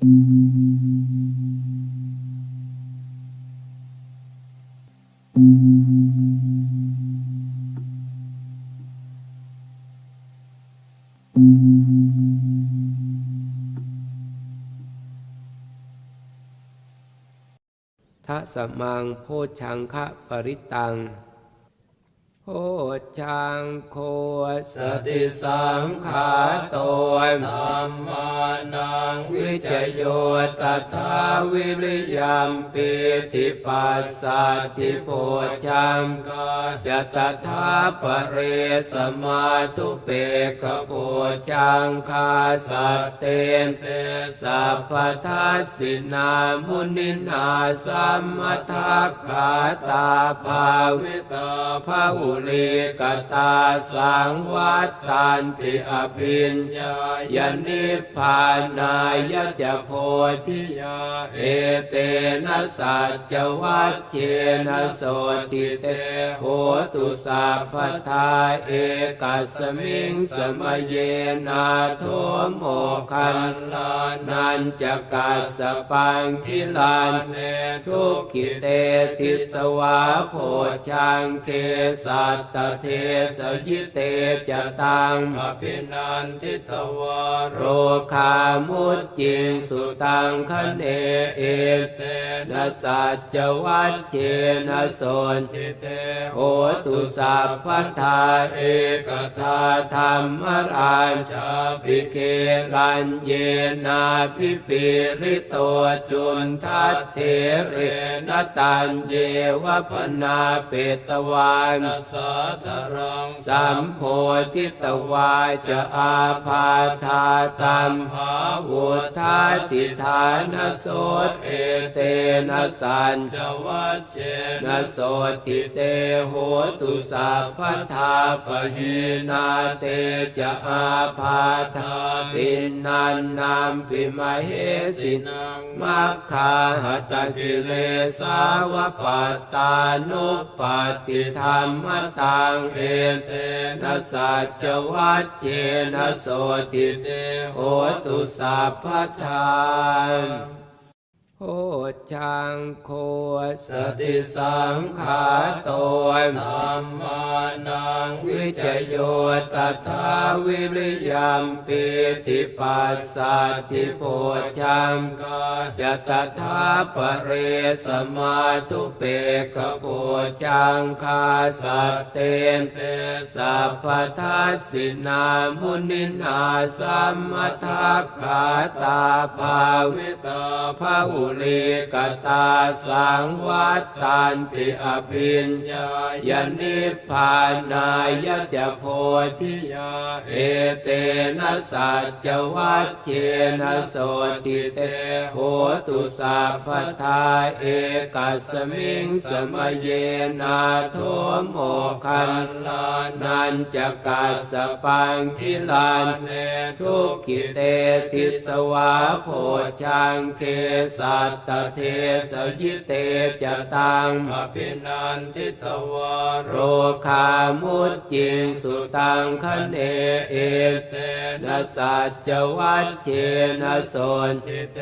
ทัสมังโพชังคะปริตัง ชังโคสติสังขาโตธรรมานังวิจโยตถาวิริยัมปิติปัสสัตติโพชังกาจะตถาปเรสมาทุเปกโพชังคาสัตเตนเตสัพพทัสสินามุนินาสัมมทักขาตาภาวิตาภาุลิกตาสังวัตตันติอภิญญายนิพพานายจะโพธิยาเอเตนะสัจวัชเชนะโสติเตโหตุสัพพทาเอกัสมิงสมเยนาโทโมคันลานันจะกัสสปังคิลานเนทุกขิเตติสวาโพชังเคสัตตเทสยิเตจะตังอภินันทิตวารโรคามุตจิงสุตังคเนเอเตนะสัจวัชเชนะโสนทิเตโหตุสัพพทาเอกทาธรรมราชาภิเครัญเยนาภิปิริโตจุนทัตเทเรนตันเยวพนาเปตวานสัตทรังสัมโพธิตวาจะอาพาธาตัมหาวุธาสิทานโสตเอเตนะสัญจวัชเชนะโสติเตโหตุสัพพทาปหินาเตจะอาพาธาตินนันนามปิมเหสินังมัคคาหตกิเลสาวปัตตานุปาติธรรมตังเอเตนะสัจวัตเจนะโสติเตโหตุสัพพทาน โหชังโคสติสังขาโตธรรมานังวิจโยตถาวิริยัมปิติปัสสัติโพชังกาจะตถาปเรสมาทุเปกโพชังคาสัตเตนเตสัพพทัสสินามุนินาสัมมทักขาตาภาวิตาภาหุลิกตาสังวัตตันติอภิญญายนิพพานายจะโพธิยาเอเตนะสัจวัชเชนะโสติเตโหตุสัพพทาเอกัสมิงสมเยนาโทโมคันลานันจะกัสสปังคิลานเนทุกขิเตติสวาโพชังเคสัตตเทสยิเตจะตังอภินันทิตวารโรคามุตจิงสุตังคเนเอเตนะสัจวัชเชนะโสนทิเต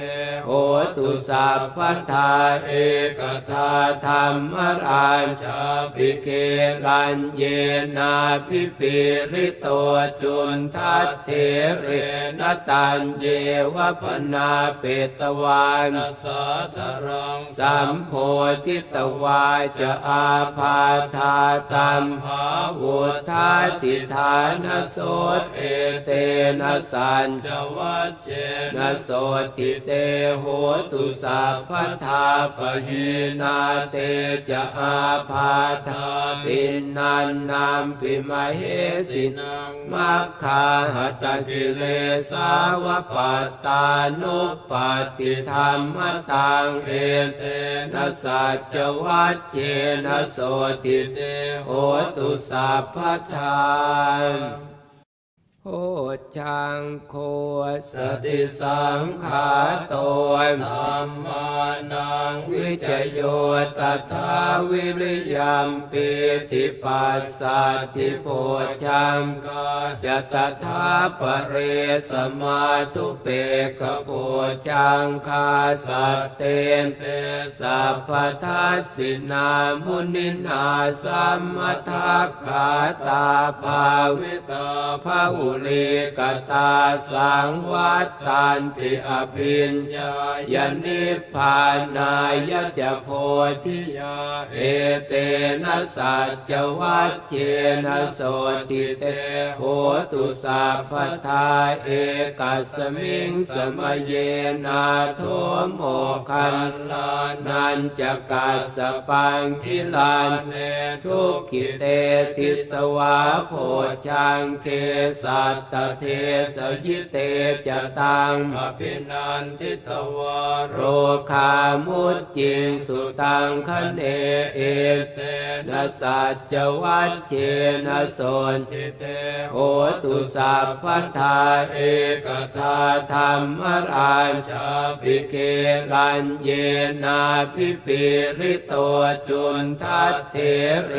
โหตุสัพพทาเอกทาธรรมราชาภิเครัญเยนาภิปิริโตจุนทัตเทเรนตันเยวพนาเปตวานสทรังสัมโพธิตวาจะอาพาธาตัมหาวุธาสิทานโสตเอเตนะสัญจวัชเชนะโสติเตโหตุสัพพทาปหินาเตจะอาพาธาตินนันนามปิมเหสินังมัคคาหตกิเลสาวปัตตานุปาติธรรมตังเอเตนะสัจวัชเจนะโสติเตโหตุสัพพทาน โพชังโคสติสังขาโตธธรรมานังวิจโยโยตถาวิริยมปิติปัสสัตติโพชังกาจะตถาปเรสมาทุเปกโพชังคาสัตเตนเตสัพพทัสสินามุนินาสัมมทักขาตาภาวิวิตาภาหุลิกตาสังวัตตันติอภิญญาญายานิพพานายะจะโพธิยาเอเตนะสัจวัชเชนะโสติเตโหตุสัพพทาเอกัสมิงสมเยนาโทโมคันลานันจะกัสสปังคิลานเนทุกขิเตติสวาโพชังเคสัตตเทสยิเตจตังอภินันทิตวโรคามุตจิงสุตังคะเนเอเตนะสัจวัชเชนะโสนทิเตโหตุสัพพทาเอกทาธรรมราชาภิเครัญเยนาพิปิริโตจุนทัตเถเร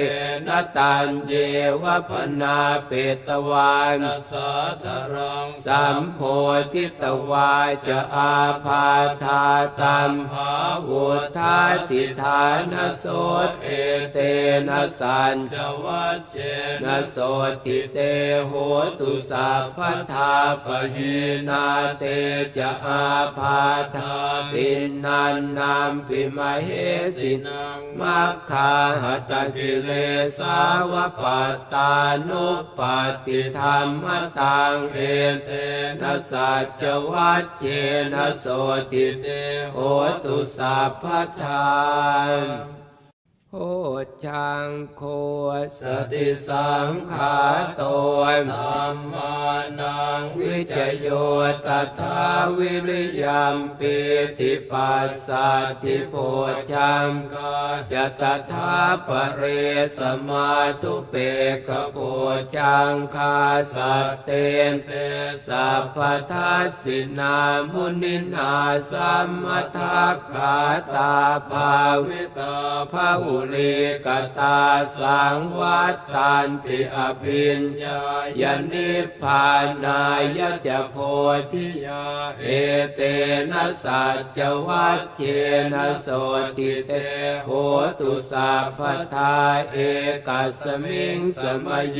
นตันเยวพนาเปตวานสสะทรังสัมโพธิตวาจะอาพาธาตัมหาวุธาสิทานโสตเอเตนะสัญจวัชเชนะโสติเตโหตุสัพพทาปะหินาเตจะอาพาธาตินนันนามปิมเหสินังมัคคาหตกิเลสาวปัตตานุปาติธรรมตังเอเตนะสัจวัชเชนะโสติเตโหตุสัพพทาน โหชังโคสติสังขาโตธรรมานังวิจโยโยตถาวิริยมปิติปัสสัติโพชังกาจะตถาปเรสมาทุเปกโพชังคาสัตเตนเตสัพพทัสสินามุนินาสัมมทักขาตาภาวิวิตาภาหุลิกตาสังวัตตันติอภิญญาญายนิพพานายะจะโพธิยาเอเตนะสัจวัชเชนะโสติเตโหตุสัพพทาเอกัสมิงสมเย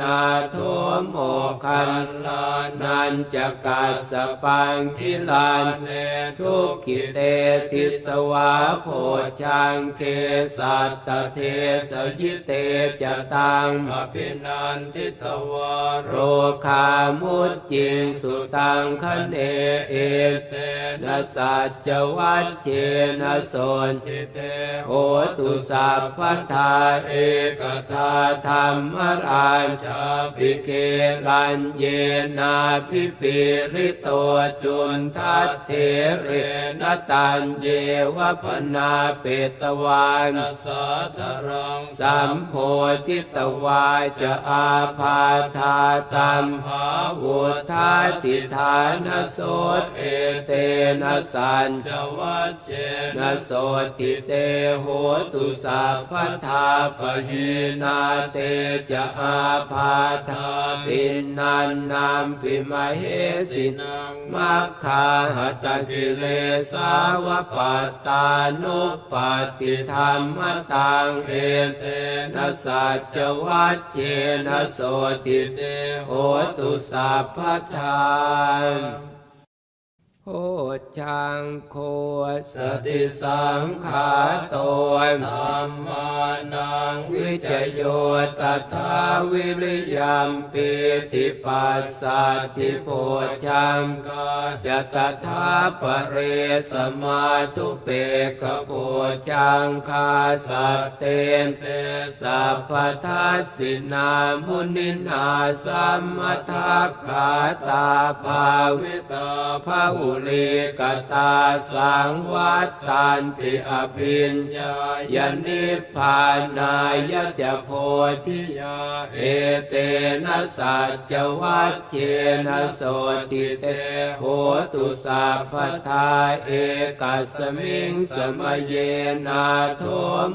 นาโทโมคันลานันจะกัสสปังคิลานเนทุกขิเตติสวาโพชังเคสัตตเทสยิเตจะตังอภินันทิตวาโรคามุตจิงสุตังคะเนเอเตนะสัจวัชเชนะโสนทิเตโหตุสัพพทาเอกทาธรรมรานชาภิเครัญเยนาพิปิริโตจุนทัตเถเรนตันเยวะพนาเปตวานสสะทรังสัมโพธิตวาจะอาพาธาตัมหาวุธาสิทานโสตเอเตนะสัญจวัชเชนะโสติเตโหตุสัพพทาปะหินาเตจะอาพาธาตินนันนามปิมเหสินังมัคคาหตกิเลสาวปัตตานุปาติธรรมตังเอเตนะสัจวัชเชนะโสติเตโหตุสัพพทาน โหชังโคสติสังขาโตธรรมานังวิจโยโยตถาวิริยมปิติปัสสัติโพชังกาจะตถาปเรสมาทุเปกโพชังคาสัตเตนเตสัพพทัสสินามุนินาสัมมทักขาตาภาวิวิตาภาหุริกตาสังวัตตันติอภินญายนิพพานายจะโพธิยาเอเตนะสัจวัชเชนะโสติเตโหตุสัพพทาเอกัสมิงสมเยนาโท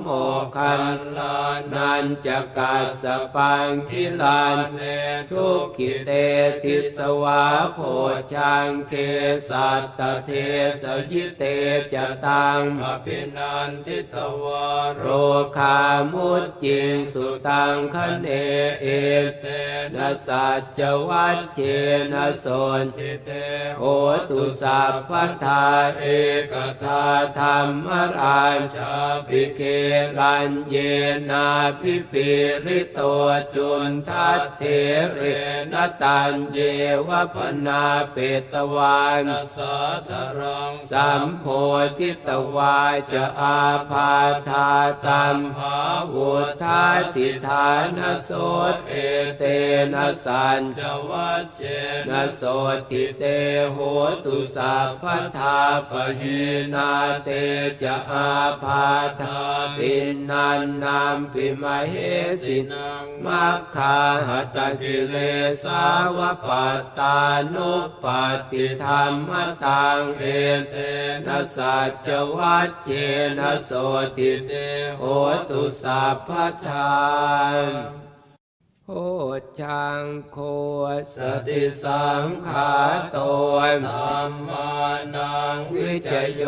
โมคันลานันจะกัสสปังคิลานเนทุกขิเตทิสวาโพชังเคสัตตเทสยิเตจะตังอภินันทิตวารโรคามุตจิงสุตังคเนเอเตนะสัจวัชเชนะโสนทิเตโหตุสัพพทาเอกทาธรรมราชาภิเครัญเยนาพิปิริโตจุนทัตเถเรนตันเยวพนาเปตวานสทรังสัมโพธิตวาจะอาพาธาตัมหาวุธาสิทานโสตเอเตนะสัญจวัชเชนะโสติเตโหตุสัพพทาปหินาเตจะอาพาธาตินนันนามปิมเหสินังมัคคาหตกิเลสาวปัตตานุปาติธรรมตังเอเตนะสัจวัตเจนะโสติเตโหตุสัพพทาน ชังโคสติสังขาโตธรรมานังวิจโย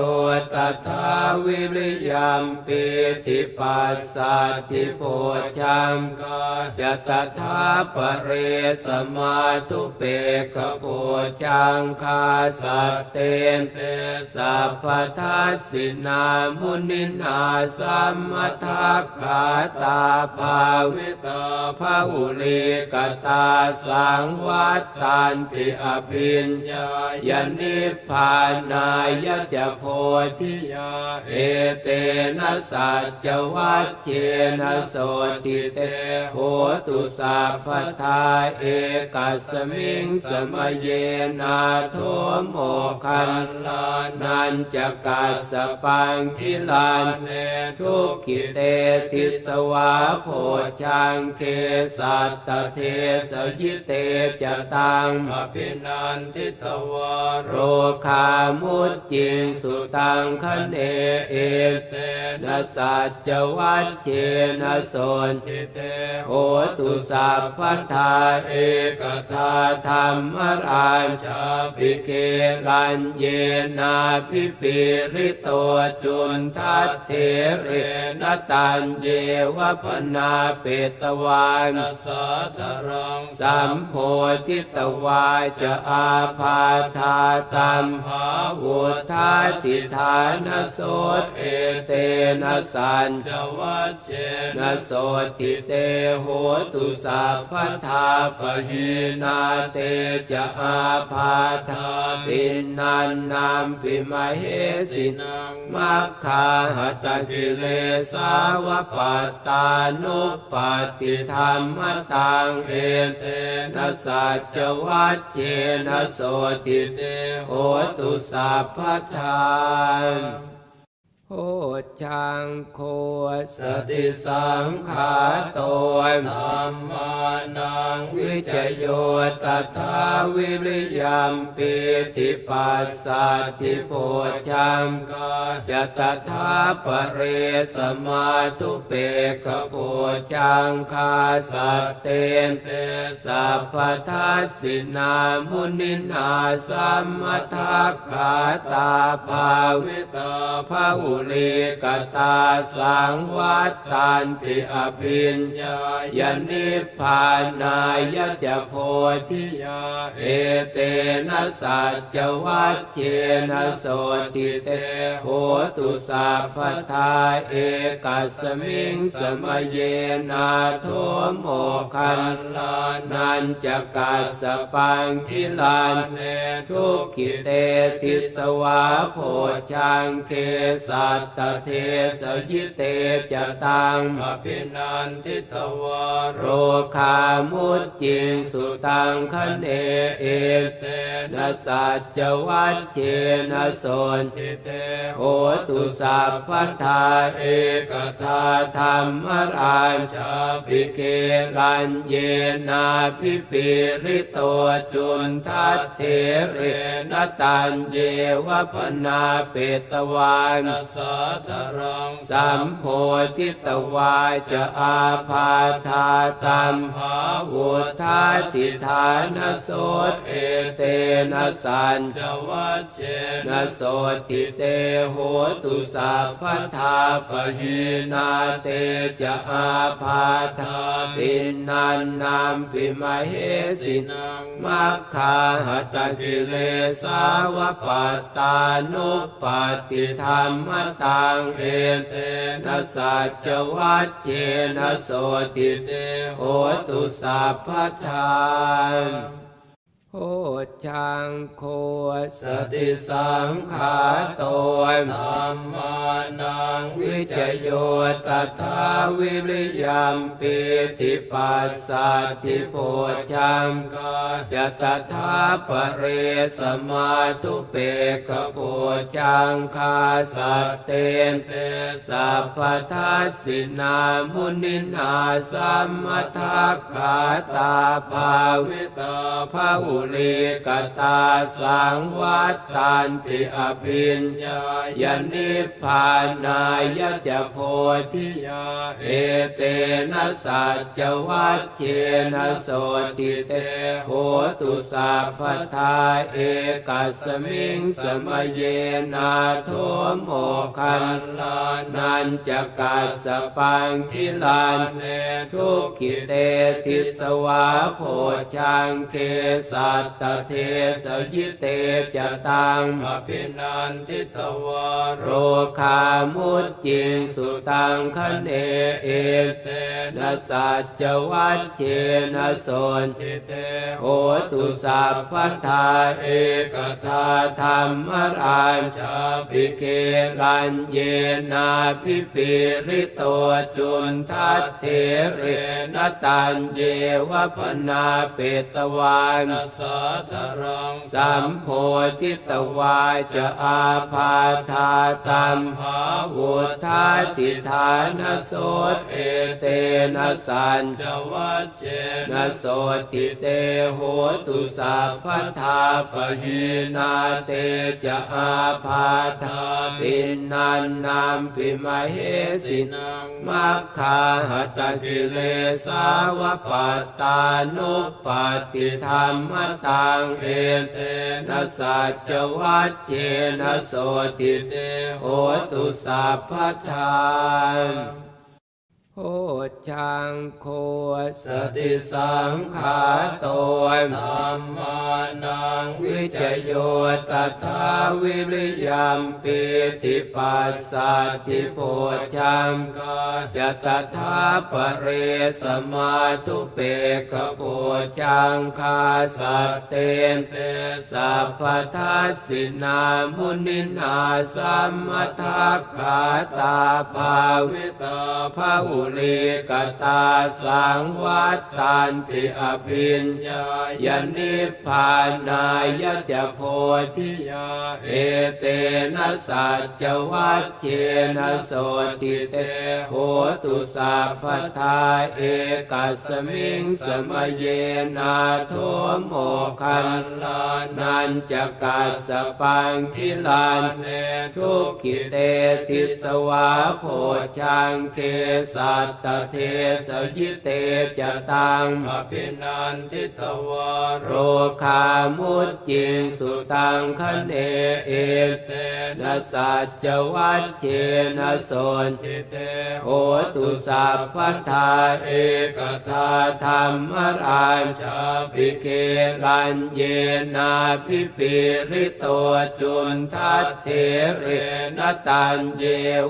ตถาวิริยัมปิติปัสสัตติโพชังกาจะตถาปเรสมาทุเปกโพชังคาสัตเตนเตสัพพทัสสินามุนินาสัมมทักขาตาภาวิตาภาุลิกตาสังวัตตันติอภิญญายนิพพานายจะโพธิยาเอเตนะสัจวัชเชนะโสติเตโหตุสัพพทาเอกัสมิงสมเยนาโทโมคันลานันจะกัสสปังคิลานเนทุกขิเตติสวาโพชังเคสัตตเทสยิเตจตังอภินันทิตวโรคามุตจิงสุตังคเนเอเตนะสัจวัชเชนะโสนทิเตโหตุสัพพทาเอกทาธรรมราชาภิเครัญเยนาพิปิริโตจุนทัตเถเรนตันเยวพนาเปตวานสัทรังสัมโพธิตวาจะอาพาธาตัมหาวุธาสิทานโสตเอเตนะสัญจวัชเชนะโสติเตโหตุสัพพทาปหินาเตจะอาพาธาตินนันนามปิมเหสินังมัคคาหตกิเลสาวปัตตานุปาติธรรมตังเอเตนะสัจวัชเชนะโสติเตโหตุสัพพทาน โหชังโคสติสังขาโตธรรมานังวิจโยตถาวิริยัมปิติปัสสัตติโพชังกาจะตถาปเรสมาทุเปกโพชังคาสัตเตนเตสัพพทัสสินามุนินาสัมมทักขาตาภาวิตาภาหุลิกตาสังวัตตันติอภิญญายนิพพานายจะโพธิยาเอเตนะสัจวัชเชนะโสติเตโหตุสัพพทาเอกัสมิงสมเยนาโทโมคันลานันจะกัสสปังคิลานเนทุกขิเตติสวาโพชังเคสัสัตตเทสยิเตจะตังอภินันทิตวโรคามุตจิงสุตังคะเนเอเตนะสัจจวัชเชนะโสนทิเตโหตุสัพพทาเอกทาธรรมราชาภิเกรัญเยนาภิปิริโตจุนทัตเถเรนตันเยวะพนาเปตวานสสะทรังสัมโพธิตวาจะอาพาธาตัมหาวุธาสิทานโสตเอเตนะสัญจวัชเชนะโสติเตโหตุสัพพทาปะหินาเตจะอาพาธาตินนันนามปิมเหสินังมัคคาหตกิเลสาวปัตตานุปาติธรรมตังเอเตนะสัจวัตเจนะโสติเตโหตุสัพพทาน โหชังโคสติสังขาโตธรรมานังวิจโยโยตถาวิริยัมปิติปัสสัทธิโพชังกาจะตถาปเรสมาทุเปกโพชังคาสัตเตนเตสัพพทัสสินามุนินาสัมมทัคขาตาภาวิวิตาภาหุลิกตาสังวัตตันติอภิญญายนิพพานายจะโพธิยาเอเตนะสัจวัชเชนะโสติเตโหตุสัพพทาเอกัสมิงสมเยนาโทโมคันลานันจะกัสสปังคิลานเนทุกขิเตทิสวาโพชังเคสัตตเทสยิเตจะตังอภินันทิตวาโรคามุตจิงสุตังคะเนเอเตนะสัจวัชเชนะโสนทิเตโหตุสัพพทาเอกทาธรรมราชาภิเกรัญเยนาภิปิริโตจุนทัตเถเรนตันเยวพนาเปตวานสสะทรังสัมโพธิตวาจะอาพาธาตัมหาวุธาสิทานโสตเอเตนะสัญจวัชเชนะโสติเตโหตุสัพพทาปะหินาเตจะอาพาธาตินนันนามปิมเหสินังมัคคาหตกิเลสาวปัตตานุปาติธรรมตังเอเตนะสัจวัชเชนะโสติเตโหตุสัพพทาน โหชังโคสติสังขาโตธรรมานังวิจโยโยตถาวิริยัมปิติปัสสัทิโพชังกาจะตถาปเรสมาทุเปกโพชังคาสัตเตนเตสัพพทัสสินามุนินาสัมมทัคขาตาภาวิวิตาภาหุลิกตาสังวัตตันติอภิญญายนิพพานายจะโพธิยาเอเตนะสัจวัชเชนะโสติเตโหตุสัพพทาเอกัสมิงสมเยนาโทโมคันลานันจะกัสสปังคิลานเนทุกขิเตทิสวาโพชังเคสัตตเทสยิเตจะตังอภินันทิตวาโรคามุตจิงสุตังคะเนเอเตนะสัจวัชเชนะโสนทิเตโหตุสัพพทาเอกทาธรรมราชาภิเกรัญเยนาภิปิริโตจุนทัตเถเรนตันเย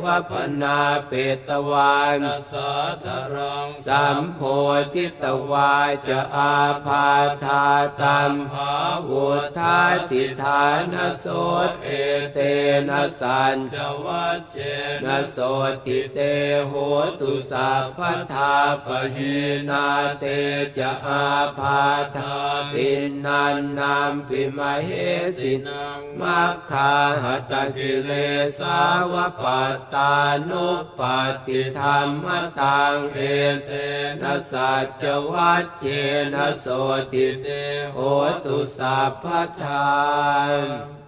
วะพนาเปตวานสสาธรังสัมโพธิตวาจะอาพาธาตัมภาวุธาสิทานโสเอเตนะสัญจวัจเจนะโสติเตโหตุสัพพทาปหินาเตจะอาพาธาตินนันนามปิมเหสินังมัคคาหตกิเลสาวปัตตานุปาติธรรมตังเอเตนะสัจวัจเจนะโสติเตโหตุสัพพทาน